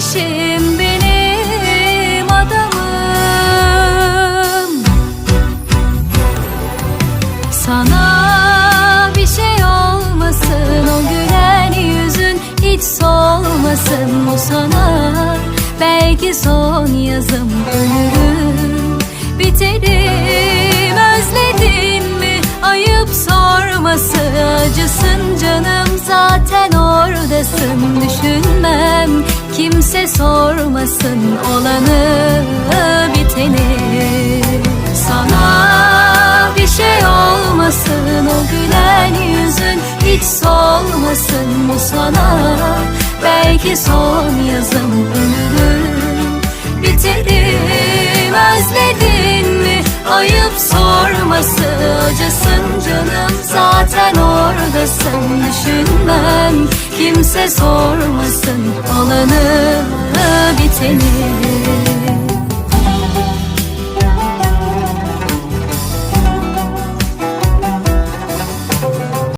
mavişim benim adamım. Sana bir şey olmasın o gülen yüzün hiç solmasın. Bu sana Belki son yazım ölürüm. Biterim özledin mi? Ayıp sorması. Acısın canım zaten oradasın. Düşünmem kimse sormasın olanı biteni. Sana bir şey olmasın o gülen yüzün hiç solmasın bu sana. Belki son yazım ölürüm biterim özledin mi? Ayıp sorması acısın canım. Zaten oradasın düşünmem. Kimse sormasın biteni